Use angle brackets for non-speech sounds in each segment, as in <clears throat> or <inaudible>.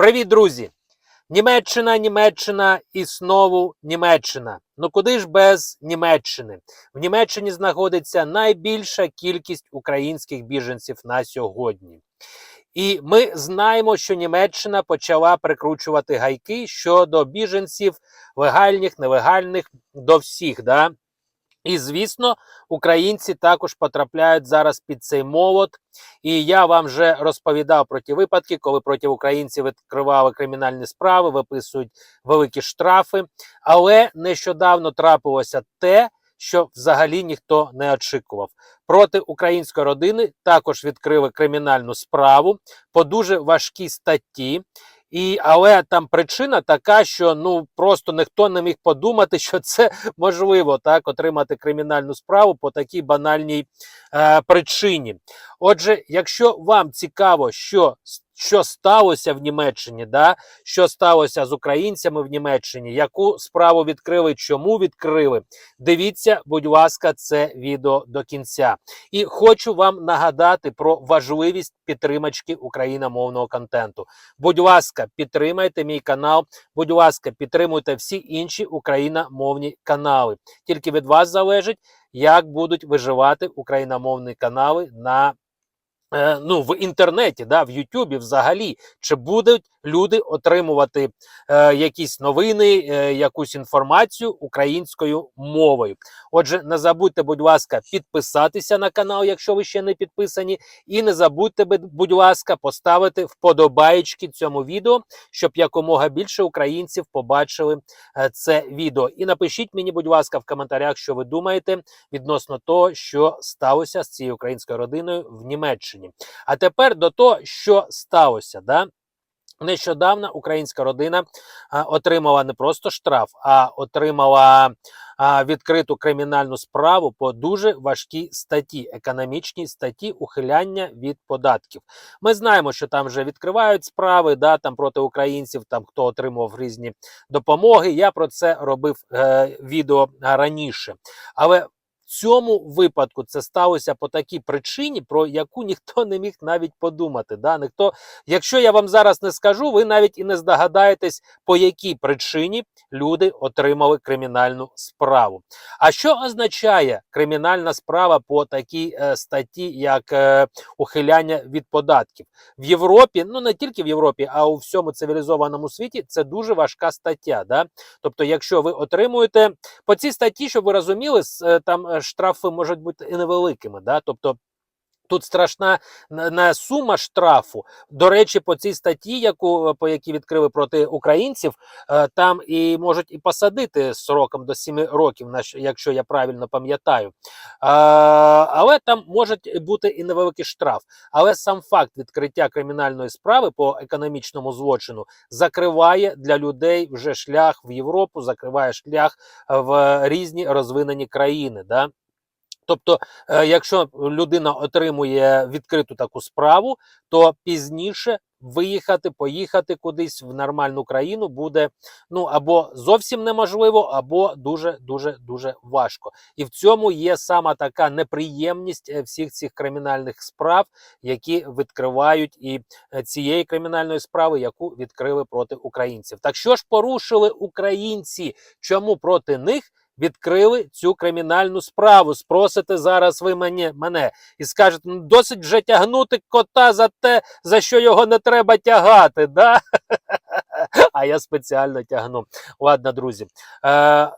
Привіт, друзі! Німеччина, Німеччина і знову Німеччина. Ну куди ж без Німеччини? В Німеччині знаходиться найбільша кількість українських біженців на сьогодні. І ми знаємо, що Німеччина почала прикручувати гайки щодо біженців, легальних, нелегальних до всіх. Да? І звісно, українці також потрапляють зараз під цей молот. І я вам вже розповідав про ті випадки, коли проти українців відкривали кримінальні справи, виписують великі штрафи. Але нещодавно трапилося те, що взагалі ніхто не очікував. Проти української родини також відкрили кримінальну справу по дуже важкій статті. І, але там причина така, що ну просто ніхто не міг подумати, що це можливо так отримати кримінальну справу по такій банальній е, причині. Отже, якщо вам цікаво, що що сталося в Німеччині, да, що сталося з українцями в Німеччині, яку справу відкрили, чому відкрили, дивіться, будь ласка, це відео до кінця. І хочу вам нагадати про важливість підтримачки україномовного контенту. Будь ласка, підтримайте мій канал. Будь ласка, підтримуйте всі інші україномовні канали. Тільки від вас залежить, як будуть виживати україномовні канали на ну, в інтернеті, да, в Ютубі взагалі, чи будуть люди отримувати е, якісь новини, е, якусь інформацію українською мовою. Отже, не забудьте, будь ласка, підписатися на канал, якщо ви ще не підписані, і не забудьте, будь ласка, поставити вподобаєчки цьому відео, щоб якомога більше українців побачили е, це відео. І напишіть мені, будь ласка, в коментарях, що ви думаєте відносно того, що сталося з цією українською родиною в Німеччині. А тепер до того, що сталося, да. Нещодавно українська родина а, отримала не просто штраф, а отримала а, відкриту кримінальну справу по дуже важкій статті, економічній статті ухиляння від податків. Ми знаємо, що там вже відкривають справи да, там проти українців, там хто отримував різні допомоги. Я про це робив е, відео раніше. Але цьому випадку це сталося по такій причині, про яку ніхто не міг навіть подумати. Да? Ніхто, якщо я вам зараз не скажу, ви навіть і не здогадаєтесь, по якій причині люди отримали кримінальну справу. А що означає кримінальна справа по такій е, статті, як е, ухиляння від податків в Європі? Ну не тільки в Європі, а у всьому цивілізованому світі це дуже важка стаття. Да? Тобто, якщо ви отримуєте по цій статті, щоб ви розуміли, е, там штрафи можуть бути і невеликими. Да? Тобто Тут страшна не сума штрафу. До речі, по цій статті, яку по якій відкрили проти українців, е, там і можуть і посадити сроком до 7 років, якщо я правильно пам'ятаю. Але там може бути і невеликий штраф. Але сам факт відкриття кримінальної справи по економічному злочину закриває для людей вже шлях в Європу, закриває шлях в різні розвинені країни. Да? Тобто, е, якщо людина отримує відкриту таку справу, то пізніше виїхати, поїхати кудись в нормальну країну буде ну або зовсім неможливо, або дуже дуже дуже важко. І в цьому є сама така неприємність е, всіх цих кримінальних справ, які відкривають і е, цієї кримінальної справи, яку відкрили проти українців. Так що ж порушили українці? Чому проти них? Відкрили цю кримінальну справу. Спросите зараз ви мені, мене і скажете, ну досить вже тягнути кота за те, за що його не треба тягати. да? <laughs> А я спеціально тягну. Ладно, друзі. Е,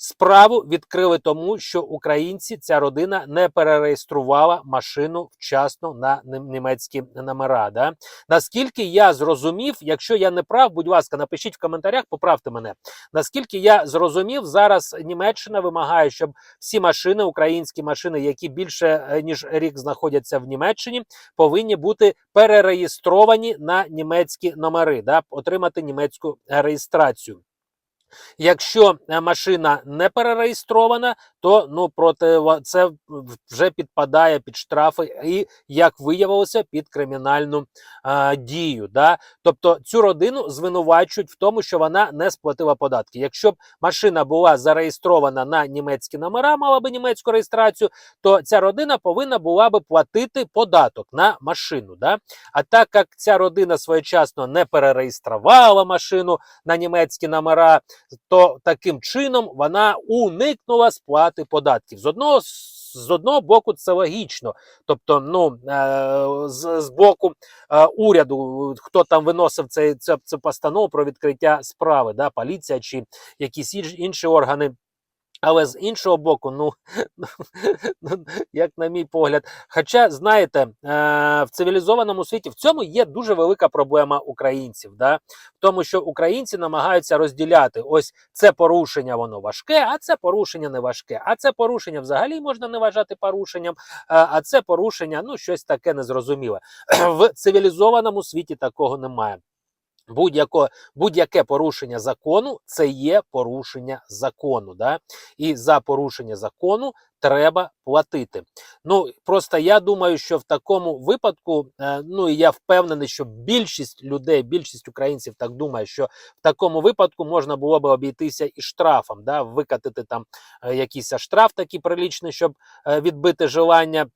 Справу відкрили тому, що українці ця родина не перереєструвала машину вчасно на німецькі номера. Да? Наскільки я зрозумів, якщо я не прав, будь ласка, напишіть в коментарях, поправте мене. Наскільки я зрозумів, зараз Німеччина вимагає, щоб всі машини, українські машини, які більше е, ніж рік знаходяться в Німеччині, повинні бути перереєстровані на німецькі номери, да? отримати німецьку реєстрацію. Якщо е, машина не перереєстрована, то ну проти це вже підпадає під штрафи, і як виявилося, під кримінальну а, дію. Да? Тобто цю родину звинувачують в тому, що вона не сплатила податки. Якщо б машина була зареєстрована на німецькі номера, мала би німецьку реєстрацію, то ця родина повинна була би платити податок на машину. Да? А так як ця родина своєчасно не перереєструвала машину на німецькі номера, то таким чином вона уникнула сплати податків. З одного з одного боку, це логічно. Тобто, ну е, з, з боку е, уряду, хто там виносив цей цю постанову про відкриття справи, да, поліція чи якісь інші органи. Але з іншого боку, ну, <laughs> ну як на мій погляд, хоча знаєте, е, в цивілізованому світі в цьому є дуже велика проблема українців, да? в тому, що українці намагаються розділяти ось це порушення, воно важке, а це порушення не важке. А це порушення взагалі можна не вважати порушенням, а а це порушення, ну щось таке незрозуміле. <clears throat> В цивілізованому світі такого немає. Будь-яке будь-яке порушення закону це є порушення закону. Да? І за порушення закону треба платити. Ну просто я думаю, що в такому випадку, е, ну і я впевнений, що більшість людей, більшість українців так думає, що в такому випадку можна було би обійтися і штрафом, да? викатити там е, якийсь штраф такий приличний, щоб е, відбити желання.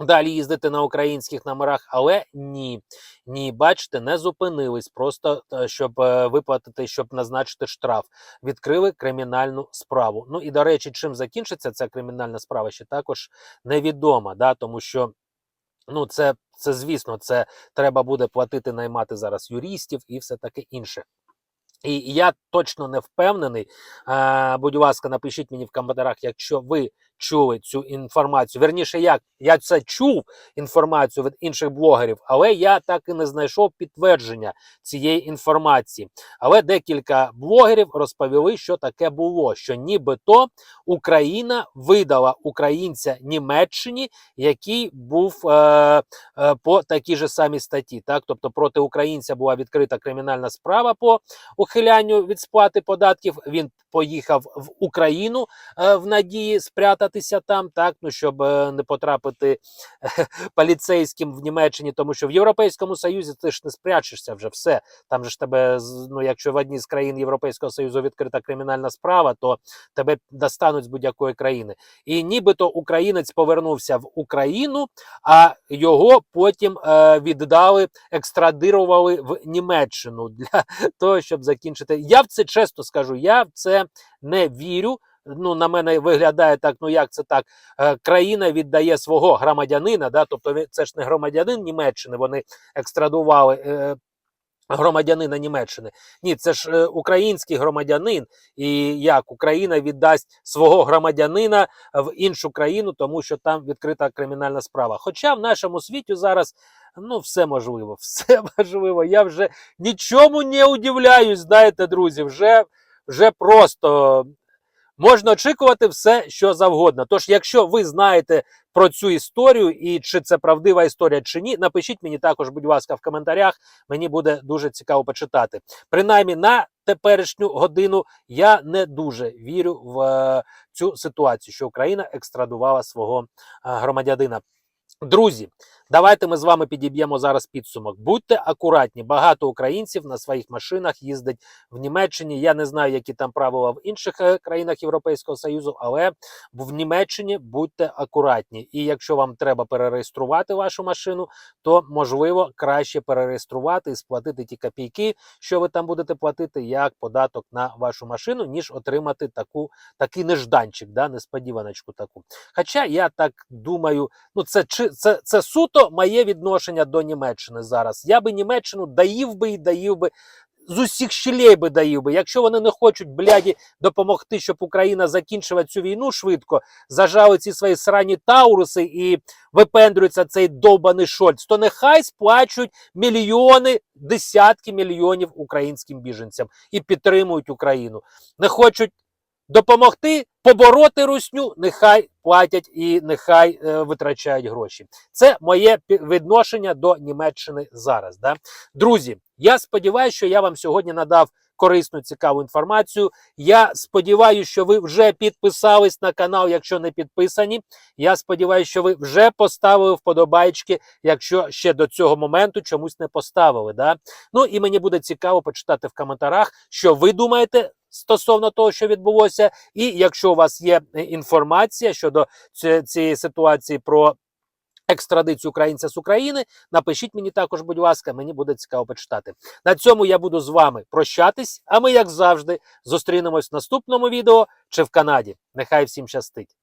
Далі їздити на українських номерах, але ні, ні, бачите, не зупинились просто е, щоб е, виплатити, щоб назначити штраф. Відкрили кримінальну справу. Ну і до речі, чим закінчиться ця кримінальна справа, ще також невідомо, да, тому що. Ну, це, це звісно, це треба буде платити, наймати зараз юристів і все таке інше. І я точно не впевнений. Е, будь ласка, напишіть мені в коментарях, якщо ви чули цю інформацію. Верніше, як я це чув інформацію від інших блогерів, але я так і не знайшов підтвердження цієї інформації. Але декілька блогерів розповіли, що таке було: що нібито Україна видала українця Німеччині, який був е, е, по такій же самій статті. Так, тобто проти українця була відкрита кримінальна справа по ухилянню від сплати податків. Він поїхав в Україну е, в надії спрятатися там, так ну щоб е, не потрапити <laughs> поліцейським в Німеччині, тому що в Європейському Союзі ти ж не спрячешся вже все. Там же ж тебе ну, якщо в одній з країн Європейського Союзу відкрита кримінальна справа, то тебе достануть з будь-якої країни. І нібито українець повернувся в Україну, а його потім е, віддали, екстрадирували в Німеччину для <laughs> того, щоб закінчити. Я в це чесно скажу, я в це не вірю. Ну, на мене виглядає так, ну як це так? Е, країна віддає свого громадянина, да, тобто це ж не громадянин Німеччини, вони екстрадували е, громадянина Німеччини. Ні, це ж е, український громадянин, і як Україна віддасть свого громадянина в іншу країну, тому що там відкрита кримінальна справа. Хоча в нашому світі зараз ну все можливо, <laughs> все можливо. Я вже нічому не удивляюсь, знаєте, друзі, вже, вже просто. Можна очікувати все, що завгодно. Тож, якщо ви знаєте про цю історію і чи це правдива історія чи ні, напишіть мені також, будь ласка, в коментарях. Мені буде дуже цікаво почитати. Принаймні на теперішню годину я не дуже вірю в е, цю ситуацію, що Україна екстрадувала свого е, громадянина. Друзі, давайте ми з вами підіб'ємо зараз підсумок. Будьте акуратні. Багато українців на своїх машинах їздять в Німеччині. Я не знаю, які там правила в інших е, країнах Європейського Союзу, але в Німеччині будьте акуратні. І якщо вам треба перереєструвати вашу машину, то можливо краще перереєструвати і сплатити ті копійки, що ви там будете платити, як податок на вашу машину, ніж отримати таку такий нежданчик, да, несподіваночку таку. Хоча я так думаю, ну це чи це, це суто моє відношення до Німеччини зараз. Я би Німеччину даїв би і даїв би. З усіх щелей би даїв би. Якщо вони не хочуть, бляді, допомогти, щоб Україна закінчила цю війну швидко, зажали ці свої срані тауруси і випендрюється цей довбаний Шольц, то нехай сплачують мільйони, десятки мільйонів українським біженцям і підтримують Україну. Не хочуть допомогти побороти русню, нехай платять і нехай е, витрачають гроші. Це моє відношення до Німеччини зараз. Да? Друзі, я сподіваюся, що я вам сьогодні надав корисну, цікаву інформацію. Я сподіваюся, що ви вже підписались на канал, якщо не підписані. Я сподіваюся, що ви вже поставили вподобайки, якщо ще до цього моменту чомусь не поставили. Да? Ну і мені буде цікаво почитати в коментарях, що ви думаєте стосовно того, що відбулося. І якщо у вас є інформація щодо цієї ситуації про екстрадицію українця з України, напишіть мені також, будь ласка, мені буде цікаво почитати. На цьому я буду з вами прощатись, а ми, як завжди, зустрінемось в наступному відео чи в Канаді. Нехай всім щастить!